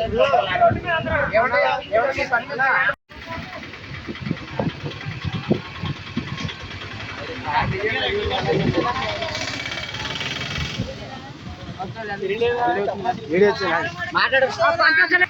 ఇదిగో మీరు అందరూ అదే చేస్తారా?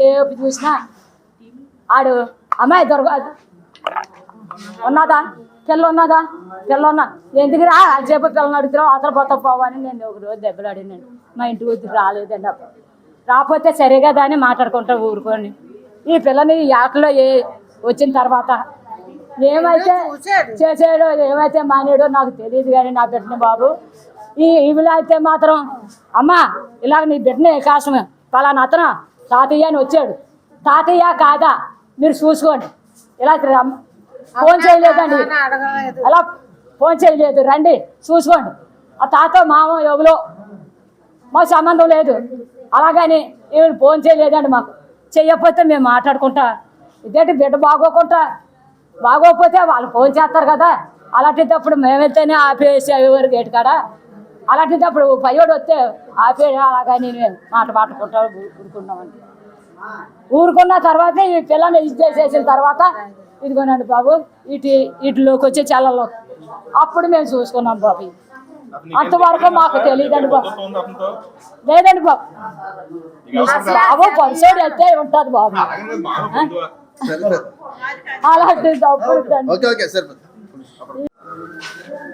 సేపు చూసినా? ఆడు అమ్మాయి దొరక ఉన్నదా? పిల్ల ఉన్నదా? పిల్ల ఉన్నా. ఎందుకు రా? సేపు పిల్లని అడుగుతావు అవతల పోతా పోవని నేను ఒక రోజు దెబ్బలాడినాను మా ఇంటి వద్దు రాలేదండి అప్పుడు రాకపోతే సరే కదా అని మాట్లాడుకుంటా ఊరుకొని. ఈ పిల్లని ఈ ఆటలో ఏ వచ్చిన తర్వాత ఏమైతే చేసాడో ఏమైతే మానేడో నాకు తెలియదు కానీ నా బిడ్డని బాబు. ఈ ఇవిలో అయితే మాత్రం అమ్మా ఇలాగ నీ బిడ్డని కాసం పలానా అతను? తాతయ్య అని వచ్చాడు. తాతయ్య కాదా? మీరు చూసుకోండి. ఇలా ఫోన్ చేయలేదండి. అలా ఫోన్ చేయలేదు. రండి చూసుకోండి. ఆ తాత మామ ఎవలో? మాకు సంబంధం లేదు. అలాగని ఈవిడ ఫోన్ చేయలేదండి మాకు. చెయ్యకపోతే మేము మాట్లాడుకుంటా. ఇదేంటి బిడ్డ బాగోకుండా బాగోకపోతే వాళ్ళు ఫోన్ చేస్తారు కదా. అలాంటిదప్పుడు మేమైతేనే ఆపేసేవారు గేటు కాడ. అలాంటిదప్పుడు పయ్యోడు వస్తే ఆపే అలాగని మేము మాట మాట్లాడుకుంటా ఊరుకున్నామండి. ఊరుకున్న తర్వాత ఈ పిల్లని ఇది చేసేసిన తర్వాత ఇదిగోనండి బాబు ఇటు ఇటులోకి వచ్చే చల్లలో. అప్పుడు మేము చూసుకున్నాం బాబు. అంతవరకు మాకు తెలియదండి బాబు. లేదండి బాబు. బాబు పరిసోడు అయితే ఉంటుంది బాబు. అలాంటి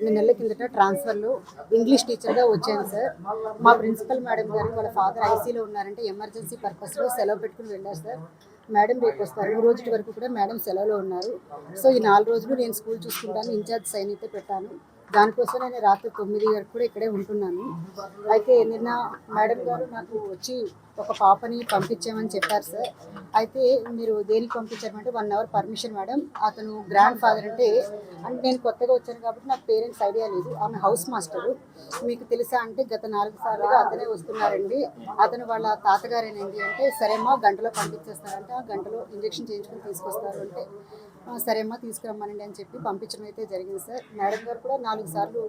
రెండు నెలల కిందట ట్రాన్స్ఫర్లో. ఇంగ్లీష్ టీచర్గా వచ్చాను సార్. మా ప్రిన్సిపల్ మేడం గారు వాళ్ళ ఫాదర్ ఐసీలో ఉన్నారంటే ఎమర్జెన్సీ పర్పస్లో సెలవు పెట్టుకుని వెళ్ళారు సార్. మేడం రేపు వస్తారు. ఈ రోజు వరకు కూడా మేడం సెలవులో ఉన్నారు. సో ఈ నాలుగు రోజులు నేను స్కూల్ చూసుకుంటాను. ఇన్ఛార్జ్ సైన్ అయితే పెట్టాను. దానికోసం నేను రాత్రి తొమ్మిది వరకు కూడా ఇక్కడే ఉంటున్నాను. అయితే నిన్న మేడం గారు నాకు వచ్చి ఒక పాపని పంపించామని చెప్పారు సార్. అయితే మీరు దేనికి పంపించారంటే వన్ అవర్ పర్మిషన్ మేడం. అతను గ్రాండ్ ఫాదర్ అంటే అంటే నేను కొత్తగా వచ్చాను కాబట్టి నాకు పేరెంట్స్ ఐడియా లేదు. ఆమె హౌస్ మాస్టర్. మీకు తెలుసా అంటే గత నాలుగు సార్లుగా అతనే వస్తున్నారండి. అతను వాళ్ళ తాతగారేనండి అంటే సరేమ్మా గంటలో పంపించేస్తారంటే ఆ గంటలో ఇంజెక్షన్ చేయించుకుని తీసుకొస్తారు అంటే. సరే సరేమ్మా తీసుకురమ్మనండి అని చెప్పి పంపించడం అయితే జరిగింది సార్. మేడం గారు కూడా నాలుగు సార్లు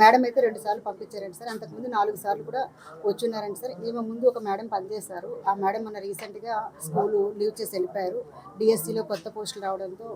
మేడం అయితే రెండు సార్లు పంపించారండి సార్. అంతకుముందు నాలుగు సార్లు కూడా వచ్చున్నారండి సార్. ఈమె ముందు ఒక మేడం పనిచేశారు. ఆ మేడం మొన్న రీసెంట్గా స్కూల్ లీవ్ చేసి వెళ్ళిపోయారు. డిఎస్సిలో కొత్త పోస్టులు రావడంతో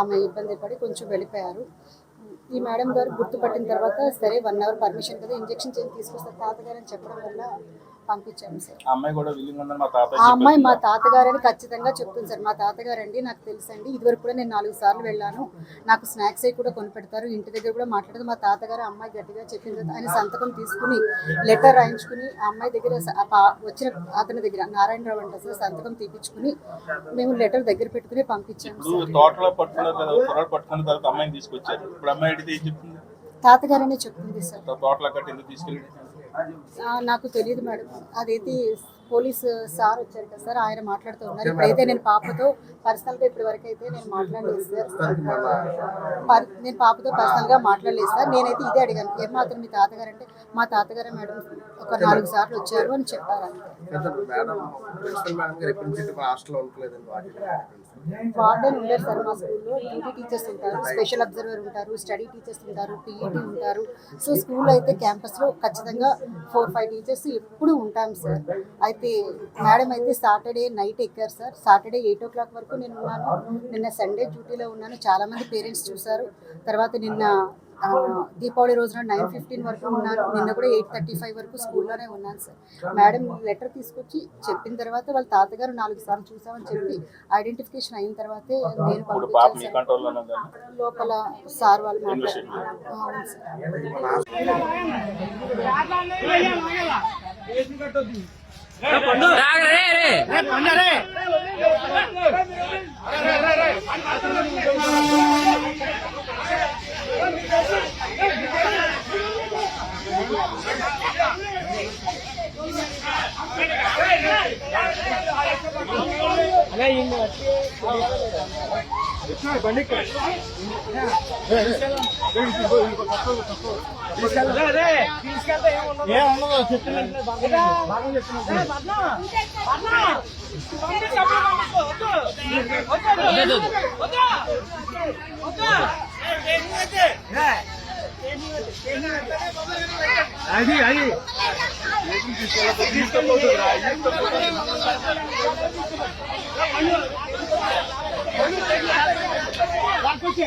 ఆమె ఇబ్బంది పడి కొంచెం వెళ్ళిపోయారు. ఈ మేడం గారు గుర్తుపట్టిన తర్వాత సరే వన్ అవర్ పర్మిషన్ కదా ఇంజెక్షన్ చేసి తీసుకొస్తారు తాతగారు అని చెప్పడం వల్ల పంపించాము సార్. ఆ అమ్మాయి మా తాతయ్య ఆ అమ్మాయి మా తాతగారు అని ఖచ్చితంగా చెప్తుంది సార్. మా తాతగారు అండి నాకు తెలుసండి. ఇదివరకు కూడా నేను నాలుగు సార్లు వెళ్ళాను. నాకు స్నాక్స్ అవి కూడా కొనిపెడతారు. ఇంటి దగ్గర కూడా మాట్లాడదు. మా తాతగారు అమ్మాయి గట్టిగా చెప్పిన తర్వాత ఆయన సంతకం తీసుకుని లెటర్ రాయించుకుని ఆ అమ్మాయి దగ్గర వచ్చిన అతని దగ్గర నారాయణరావు అంట సార్ సంతకం తీపించుకుని మేము లెటర్ దగ్గర పెట్టుకుని పంపించాము ఏం చెప్తుంది తాతగారనే చెప్తుంది సార్. తోటలో కట్టి ఎందుకు తీసుకెళ్ళి ఆ, నాకు తెలియదు మేడం. అదైతే పోలీస్ సార్ వచ్చారు కదా సార్ ఆయన మాట్లాడుతూ ఉన్నారు. ఇప్పుడైతే నేను పాపతో పర్సనల్గా ఇప్పటి వరకు అయితే నేను మాట్లాడలేదు సార్. పర్- నేను పాపతో పర్సనల్గా మాట్లాడలేదు సార్. నేనైతే ఇదే అడిగాను. ఏం మాత్రం మీ తాతగారు అంటే మా తాతగారు మేడం. ఒక నాలుగు సార్లు వచ్చారు అని చెప్పారు వార్డెన్ ఉండరు సార్ మా స్కూల్లో. డ్యూటీ టీచర్స్ ఉంటారు స్పెషల్ అబ్జర్వర్ ఉంటారు స్టడీ టీచర్స్ ఉంటారు పీఈటీ ఉంటారు. సో స్కూల్లో అయితే క్యాంపస్లో ఖచ్చితంగా ఫోర్ ఫైవ్ టీచర్స్ ఎప్పుడు ఉంటాం సార్. అయితే మేడం అయితే సాటర్డే నైట్ ఎక్కారు sir. Saturday eight o'clock వరకు నేను ఉన్నాను. నిన్న సండే డ్యూటీలో ఉన్నాను. చాలామంది పేరెంట్స్ చూశారు. తర్వాత నిన్న దీపావళి రోజున నైన్ ఫిఫ్టీన్ వరకు ఉన్నాను. నిన్న కూడా ఎయిట్ థర్టీ ఫైవ్ వరకు స్కూల్లోనే ఉన్నాను సార్. మేడం లెటర్ తీసుకొచ్చి చెప్పిన తర్వాత వాళ్ళ తాతగారు నాలుగు సార్లు చూసామని చెప్పి ఐడెంటిఫికేషన్ అయిన తర్వాతే నేను పంపించాను సార్. కంట్రోల్లోనే ఉందా? అది అది వాళ్ళు మాట్లాడుతున్నారు అవును సార్